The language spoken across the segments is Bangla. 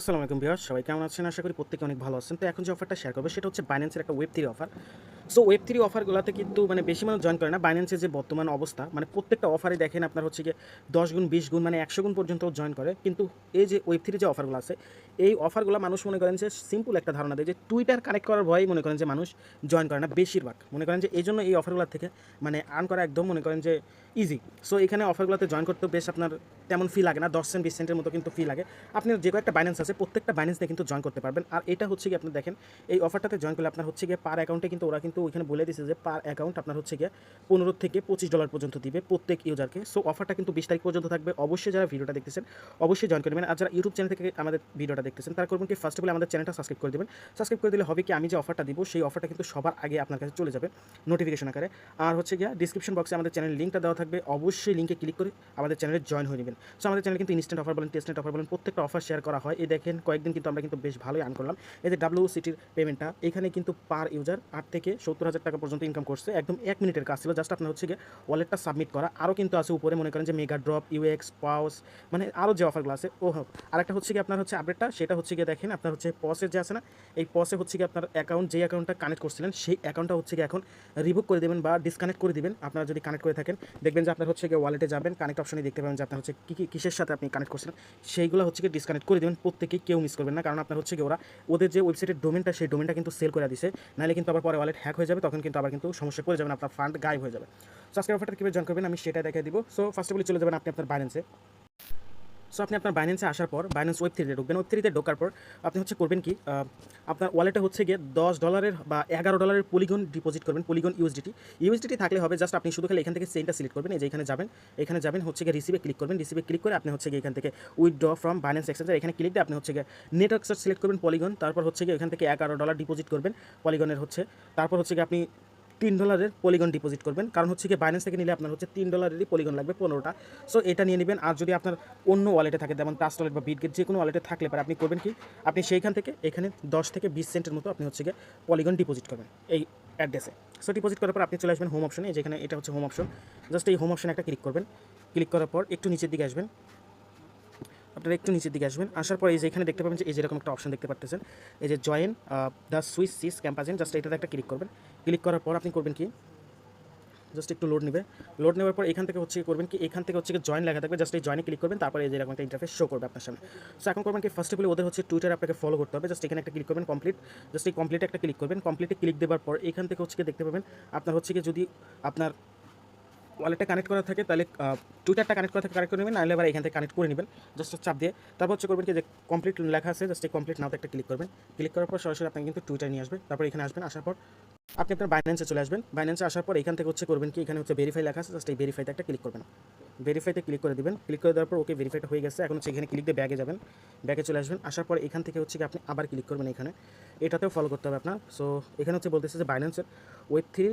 আসসালামু আলাইকুম বিহার সবাই কেমন আছেন? আশা করি প্রত্যেকে অনেক ভালো আছেন। তো এখন যে অফারটা শেয়ার করবে, সেটা হচ্ছে বাইন্যান্সের একটা web three offer so web three অফারগুলোতে কিন্তু মানে বেশি মানুষ জয়েন করে না। বাইন্যান্সের যে বর্তমান অবস্থা মানে প্রত্যেকটা অফারে দেখেন আপনার হচ্ছে গিয়ে দশ গুণ, বিশ গুণ মানে একশো গুণ পর্যন্ত জয়েন করে। কিন্তু এই যে ওয়েব থ্রি যে অফারগুলো আছে, এই অফারগুলো মানুষ মনে করেন যে সিম্পল একটা ধারণা দেয় যে টুইটার কানেক্ট করার ভয়েই মনে করেন যে মানুষ জয়েন করে না, বেশিরভাগ। মনে করেন যে এই জন্য এই অফারগুলো থেকে মানে আর্ন করা একদম মনে করেন যে ইজি সো এখানে অফারগুলোতে জয়েন করতে বেশ আপনার তেমন ফি লাগে না, দশ সেন্ট বিশ সেন্টের মতো কিন্তু ফি লাগে। আপনি যে কয়েকটা বাইন্যান্স আছে, প্রত্যেকটা বাইন্যান্স দিয়ে কিন্তু জয়েন করতে পারবেন। আর এটা হচ্ছে কি আপনি দেখেন, এই অফারটাতে জয়েন করলে আপনার হচ্ছে গিয়ে পার অ্যাকাউন্টে কিন্তু ওরা কিন্তু ওইখানে বলে দিয়েছে যে পার অ্যাকাউন্ট আপনার হচ্ছে গিয়ে পনেরো থেকে পঁচিশ ডলার পর্যন্ত দিবে প্রত্যেক ইউজারকে। সো অফারটা কিন্তু বিশ তারিখ পর্যন্ত থাকবে। অবশ্যই যারা ভিডিওটা দেখতেছেন, অবশ্যই জয়েন করবেন আর যারা ইউটিউব চ্যানেল থেকে আমাদের ভিডিওটা দেখতেছেন, তারা করবেন কি ফার্স্ট অফ অল আমাদের চ্যানেলটা সাবস্ক্রাইব করে দেবেন। সাবস্ক্রাইব করে দিলে হবে কি, আমি যে অফারটা দিব, সেই অফারটা কিন্তু সবার আগে আপনার কাছে চলে যাবে নোটিফিকেশন আকারে। আর হচ্ছে গিয়ে ডিসক্রিপশন বক্সে আমাদের চ্যানেল লিঙ্কটা দেওয়া থাকবে। অবশ্যই লিঙ্কে ক্লিক করে আমাদের চ্যানেলে জয়েন হয়ে নেবেন। সো আমাদের চ্যানেলে কিন্তু ইনস্ট্যান্ট অফার বলেন টেস্টেন্ট অফার বলেন, প্রত্যেকটা অফার শেয়ার করা হয়। এই দেখেন কয়েকদিন কিন্তু আমরা কিন্তু বেশ ভালোই আর্ন করলাম। এই যে ডাব্লিউ সিটির পেমেন্টটা এখানে কিন্তু পার ইউজার আট থেকে সত্তর হাজার টাকা পর্যন্ত ইনকাম করছে। একদম এক মিনিটের কাজ ছিল। জাস্ট আপনার হচ্ছে গিয়ে ওয়ালেটটা সাবমিট করা। আরও কিন্তু আছে উপরে, মনে করেন যে মেগা ড্রপ ইউএক্স পাওস মানে আরও যে অফারগুলো আছে, ও হোক। আরেকটা হচ্ছে গিয়ে আপনার হচ্ছে আপডেটটা সেটা হচ্ছে গিয়ে দেখেন, আপনার হচ্ছে পসের যে আছে না, এই পসে হচ্ছে গিয়ে আপনার অ্যাকাউন্ট যে অ্যাকাউন্টটা কানেক্ট করছিলেন, সেই অ্যাকাউন্টটা হচ্ছে গিয়ে এখন রিভুক করে দেবেন বা ডিসকানেক্ট করে দিবেন। আপনারা যদি কানেক্ট করে থাকেন, দেখবেন যে আপনার হচ্ছে গিয়ে ওয়ালেটে যাবেন কানেক্ট অপশনে দেখতে পাবেন যে আপনার হচ্ছে কী কী, কিসের সাথে আপনি কানেক্ট করছিলেন, সেইগুলো হচ্ছে গিয়ে ডিসকানেক্ট করে দেবেন। প্রত্যেকেই কেউ মিস করবেন না, কারণ আপনার হচ্ছে গিয়ে ওরা ওদের যে ওয়েবসাইটের ডোমেনটা সেই ডোমেনটা কিন্তু সেল করে দিছে। নাহলে কিন্তু আবার পরে ওয়ালেট হ্যাক হয়ে যাবে, তখন কিন্তু আবার কিন্তু সমস্যা পড়ে যাবেন আপনার ফান্ড গায়েব হয়ে যাবে। সো আজকের অফারটা কীভাবে জয়েন করবেন আমি সেটা দেখে দিব। সো ফার্স্ট অফ অল চলে যাবেন আপনি আপনার বাইন্যান্সে সো আপনি আপনার বাইন্যান্সে আসার পর বাইন্যান্স ওয়েব থ্রিতে ঢুকবেন। ওয়েব থ্রিতে ঢোকার পর আপনি হচ্ছে করবেন কি আপনার ওয়ালেটে হচ্ছে গিয়ে দশ ডলারের বা এগারো ডলারের পলিগন ডিপোজিট করবেন পলিগন ইউএসডিটি ইউএসডিটি থাকলে হবে জাস্ট আপনি শুধু খালি এখান থেকে সেন্টটা সিলেক্ট করবেন, এই যে এখানে যাবেন এখানে যাবেন, হচ্ছে গিয়ে রিসিভে ক্লিক করবেন রিসিভে ক্লিক করে আপনি হচ্ছে গিয়ে এখান থেকে উইথড্র ফ্রম বাইন্যান্স এক্সচেঞ্জার এখানে ক্লিক দিয়ে আপনি হচ্ছে গিয়ে নেটওয়ার্ক সিলেক্ট করবেন পলিগন তারপর হচ্ছে গিয়ে এখান থেকে এগারো ডলার ডিপোজিট করবেন পলিগনের হচ্ছে। তারপর হচ্ছে গিয়ে আপনি তিন ডলারের পলিগন ডিপোজিট করবেন। কারণ হচ্ছে কি বাইন্যান্স থেকে নিলে আপনার হচ্ছে তিন ডলারেরই পলিগন লাগবে পনেরোটা। সো এটা নিয়ে নেবেন। আর যদি আপনার অন্য ওয়ালেটে থাকে, যেমন টাচ ওয়ালেট বা বিটগেট যে কোনো ওয়ালেটে থাকলে পারে। আপনি করবেন কি? আপনি সেইখান থেকে এখানে দশ থেকে বিশ সেন্টের মতো আপনি হচ্ছে গিয়ে পলিগন ডিপোজিট করবেন এই অ্যাড্রেসে সো ডিপোজিট করার পর আপনি চলে আসবেন হোম অপশনে যেখানে এটা হচ্ছে হোম অপশন জাস্ট এই হোম অপশনে একটা ক্লিক করবেন। ক্লিক করার পর একটু নিচের দিকে আসবেন। আপনারা একটু নিচের দিকে আসবেন। আসার পর এই যে এখানে দেখতে পাবেন যে এই যেরকম একটা অপশন দেখতে পাচ্ছেন এই যে জয়েন দ্য সুইস সিস ক্যাম্পাসেন জাস্ট এটাতে একটা ক্লিক করবেন। ক্লিক করার পর আপনি করবেন কি? জাস্ট একটু লোড নেবে। লোড নেওয়ার পর এখান থেকে হচ্ছে করবেন কি? এখান থেকে হচ্ছে জয়েন লেখা থাকবে। জাস্ট এই জয়েনে ক্লিক করবেন, তারপরে এই যে এরকম একটা ইন্টারফেস শো করবে আপনার সামনে। সো এখন করবেন কি? ফার্স্ট অফ অল ওদের হচ্ছে টুইটার আপনাকে ফলো করতে হবে। জাস্ট এখানে একটা ক্লিক করবেন কমপ্লিট জাস্ট এই কমপ্লিটে একটা ক্লিক করবেন। কমপ্লিটে ক্লিক দেওয়ার পর এখান থেকে হচ্ছে দেখতে পাবেন, আপনার হচ্ছে কি যদি আপনার ওয়ালেটটা কানেক্ট করা থাকে, তাহলে টুইটারটা কানেক্ট করা থাকে কানেক্ট করে নেবেন, নাহলে আবার এখান থেকে কানেক্ট করে নেবেন জাস্ট চাপ দিয়ে। তারপর হচ্ছে করবেন কি যে কমপ্লিট লেখা আছে জাস্ট এই কমপ্লিট নাওতে একটা ক্লিক করবেন। ক্লিক করার পর সরাসরি আপনি কিন্তু টুইটার নিয়ে আসবেন তারপর এখানে আসবেন, আসার পর আপনি আপনার বাইন্যান্সে চলে আসবেন। বাইন্যান্সে আসার পর এখান থেকে হচ্ছে করবেন কি, এখানে হচ্ছে ভেরিফাই লেখা আছে জাস্ট এই ভেরিফাইতে একটা ক্লিক করবেন। ভেরিফাইতে ক্লিক করে দেবেন ক্লিক করে দেওয়ার পর ওকে ভেরিফাইটা হয়ে গেছে, এখন হচ্ছে এখানে ক্লিক দিয়ে ব্যাগে যাবেন। ব্যাগে চলে আসবেন, আসার পর এখান থেকে হচ্ছে কি আপনি আবার ক্লিক করবেন এখানে। এটাতেও ফলো করতে হবে আপনার। সো এখানে হচ্ছে বলতেছে যে বাইন্যান্সের ওয়েব থ্রি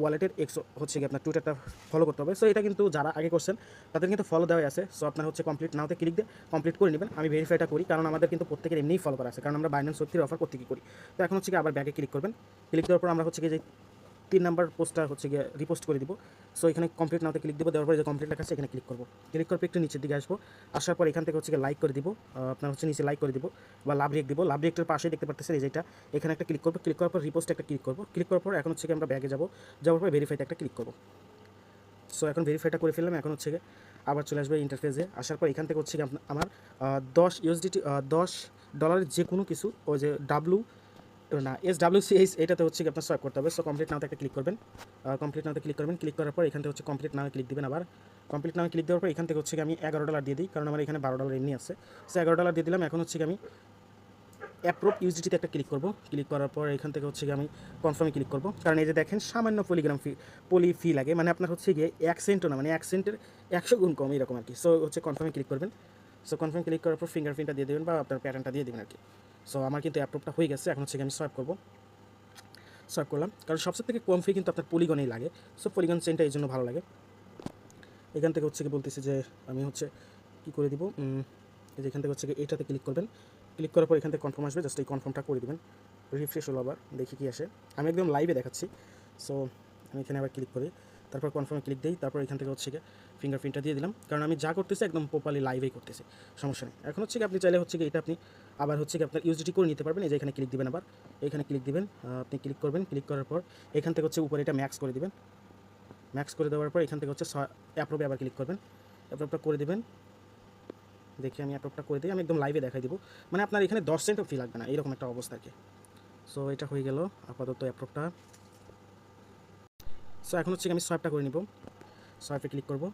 ওয়ালেটের এক্স হচ্ছে কি আপনার টুইটারটা ফলো করতে হবে। সো এটা কিন্তু যারা আগে করছেন, তাদের কিন্তু ফলো দেওয়া আছে। সো আপনার হচ্ছে কমপ্লিট নাওতে ক্লিক দিয়ে কমপ্লিট করে নেবেন। আমি ভেরিফাইটা করি, কারণ আমাদের কিন্তু প্রত্যেকের এমনিই ফলো করা আছে, কারণ আমরা বাইন্যান্স সত্যি অফার করতে কী করি। তো এখন হচ্ছে কি আবার ব্যাগে ক্লিক করবেন। ক্লিক দেওয়ার পর আমরা হচ্ছে কি যে তিন নাম্বার পোস্টটা হচ্ছে গিয়ে রিপোস্ট করে দিব। সো এখানে কমপ্লিট নাওতে ক্লিক দেবো, দেওয়ার পরে যে কমপ্লিট লেখা আছে, এখানে ক্লিক করব। ক্লিক করার পর একটু নিচের দিকে আসব। আসার পর এখান থেকে হচ্ছে গিয়ে লাইক করে দিব। আপনার হচ্ছে নিচে লাইক করে দিব বা লাভ রেক দিব। লাভ রেকটার পাশে দেখতে পাচ্ছেন এই যেটা এখানে একটা ক্লিক করব। ক্লিক করার পর রিপোস্ট একটা ক্লিক করব। ক্লিক করার পর এখন হচ্ছে কি আমরা ব্যাগে যাব। যাওয়ার পর ভেরিফাইতে একটা ক্লিক করব। সো এখন ভেরিফাইটা করে ফেললাম। এখন হচ্ছে গিয়ে আবার চলে আসবে ইন্টারফেসে আসার পর এখান থেকে হচ্ছে গিয়ে আমার দশ ইউএসডিটি দশ ডলারের যে কোনো কিছু, ওই যে ডাব্লু না এস ডাব্লিউ সি এইচ এটাতে হচ্ছে আপনার সোয়াইপ করতে হবে। সো কমপ্লিট নাওতে একটা ক্লিক করবেন। কমপ্লিট নাওতে ক্লিক করবেন। ক্লিক করার পর এখান থেকে হচ্ছে কমপ্লিট নামে ক্লিক দিবেন আবার। কমপ্লিট নামে ক্লিক দেওয়ার পর এখান থেকে হচ্ছে আমি এগারো ডলার দিয়ে দিই, কারণ আমার এখানে বারো ডলার এমনি আছে। সো এগারো ডলার দিয়ে দিলাম, এখন হচ্ছে আমি অ্যাপ্রুভ ইউজিটিতে একটা ক্লিক করব। ক্লিক করার পর এখান থেকে হচ্ছে আমি কনফার্মে ক্লিক করব। কারণ এই যে দেখেন, সামান্য পলিগ্রাম ফি পলি ফি লাগে। মানে আপনার হচ্ছে গিয়ে এক সেন্টও না মানে এক সেন্টের একশো গুণ কম এরকম আর কি। সো হচ্ছে কনফার্মে ক্লিক করবেন। সো কনফার্ম ক্লিক করার পর ফিঙ্গারপ্রিন্টটা দিয়ে দেবেন বা আপনার প্যাটার্নটা দিয়ে দেবেন আর কি। সো আমার কিন্তু অ্যাপ্রুভটা হয়ে গেছে। এখন হচ্ছে আমি সোয়াইপ করব। সোয়াইপ করলাম। কারণ সবচেয়ে থেকে কম ফি কিন্তু আপনার পলিগনেই লাগে। সো পলিগন চেনটা এই জন্য ভালো লাগে। এখান থেকে হচ্ছে কি বলতেছে যে, আমি হচ্ছে কি করে দিব? এই যে এখান থেকে হচ্ছে কি এটাতে ক্লিক করবেন। ক্লিক করার পর এখান থেকে কনফার্ম আসবে। জাস্ট এই কনফার্মটা করে দিবেন। রিফ্রেশ হলো আবার। দেখি কি আসে। আমি একদম লাইভে দেখাচ্ছি। সো আমি এখানে আবার ক্লিক করি। তারপর কনফার্মে ক্লিক দিই, তারপর এখান থেকে হচ্ছে গিয়ে ফিঙ্গারপ্রিন্টটা দিয়ে দিলাম। কারণ আমি যা করতেছি একদম প্রপারলি লাইভেই করতেছি, সমস্যা নেই। এখন হচ্ছে কি আপনি চাইলে হচ্ছে কি এটা আপনি আবার হচ্ছে কি আপনার ইউজিটি করে নিতে পারবেন। এই যে এখানে ক্লিক দিবেন আবার, এখানে ক্লিক দিবেন আপনি ক্লিক করবেন ক্লিক করার পর এখান থেকে হচ্ছে উপরে এটা ম্যাক্স করে দিবেন। ম্যাক্স করে দেওয়ার পর এখান থেকে হচ্ছে অ্যাপ্রোভে আবার ক্লিক করবেন। অ্যাপ্রোভটা করে দিবেন। দেখি আমি অ্যাপ্রোভটা করে দিই, আমি একদম লাইভে দেখাই দিব। মানে আপনার এখানে দশ সেন্টও ফি লাগবে না, এরকম একটা অবস্থা আর কি। সো এটা হয়ে গেল আপাতত অ্যাপ্রোভটা সো এখন হচ্ছে আমি সোয়াইপটা করে নিব। সোয়াইপে ক্লিক করব।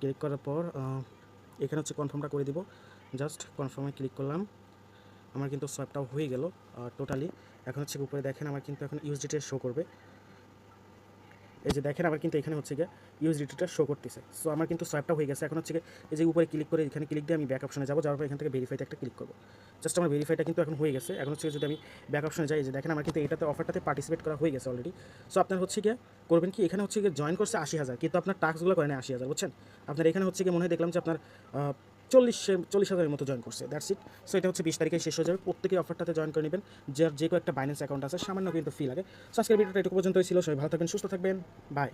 ক্লিক করার পর এখানে হচ্ছে কনফার্মটা করে দিব। জাস্ট কনফার্মে ক্লিক করলাম। আমার কিন্তু সোয়াইপটাও হয়ে গেল টোটালি এখন হচ্ছে উপরে দেখেন, আমার কিন্তু এখন ইউজ ডিটেল শো করবে। এই যে দেখেন, আমার কিন্তু এখানে হচ্ছে গিয়ে ইউএসডিটিটা শো করতেছে। সো আমার কিন্তু সোয়াইপটা হয়ে গেছে। এখন হচ্ছে গিয়ে এই যে উপরে ক্লিক করে এখানে ক্লিক দিয়ে আমি ব্যাক অপশনে যাব। যাওয়ার পর এখান থেকে ভেরিফাইতে একটা ক্লিক করব। জাস্ট আমার ভেরিফাইটা কিন্তু এখন হয়ে গেছে। এখন হচ্ছে যদি আমি ব্যাক অপশনে যাই যে দেখেন, আমার কিন্তু এটাতে অফারটাতে পার্টিসিপেট করা হয়ে গেছে অলরেডি সো আপনার হচ্ছে গিয়ে করবেন কি? এখানে হচ্ছে গিয়ে জয়েন করছে আশি হাজার, কিন্তু আপনার টাস্কগুলো করেন আশি হাজার, বুঝছেন? আপনার এখানে হচ্ছে গিয়ে মনে হয় দেখলাম যে আপনার চল্লিশ চল্লিশ হাজারের মতো জয়েন করছে দ্যাটস ইট সো এটা হচ্ছে বিশ তারিখে শেষ হয়ে যাবে প্রত্যেকে অফারটাতে জয়েন করে নেবেন, যার যে কয়েকটা একটা বাইন্যান্স অ্যাকাউন্ট আছে, সামান্য কিন্তু ফি লাগে। সো আজকের ভিডিওটা এটুকু পর্যন্তই ছিল, সবাই ভালো থাকবেন, সুস্থ থাকবেন বাই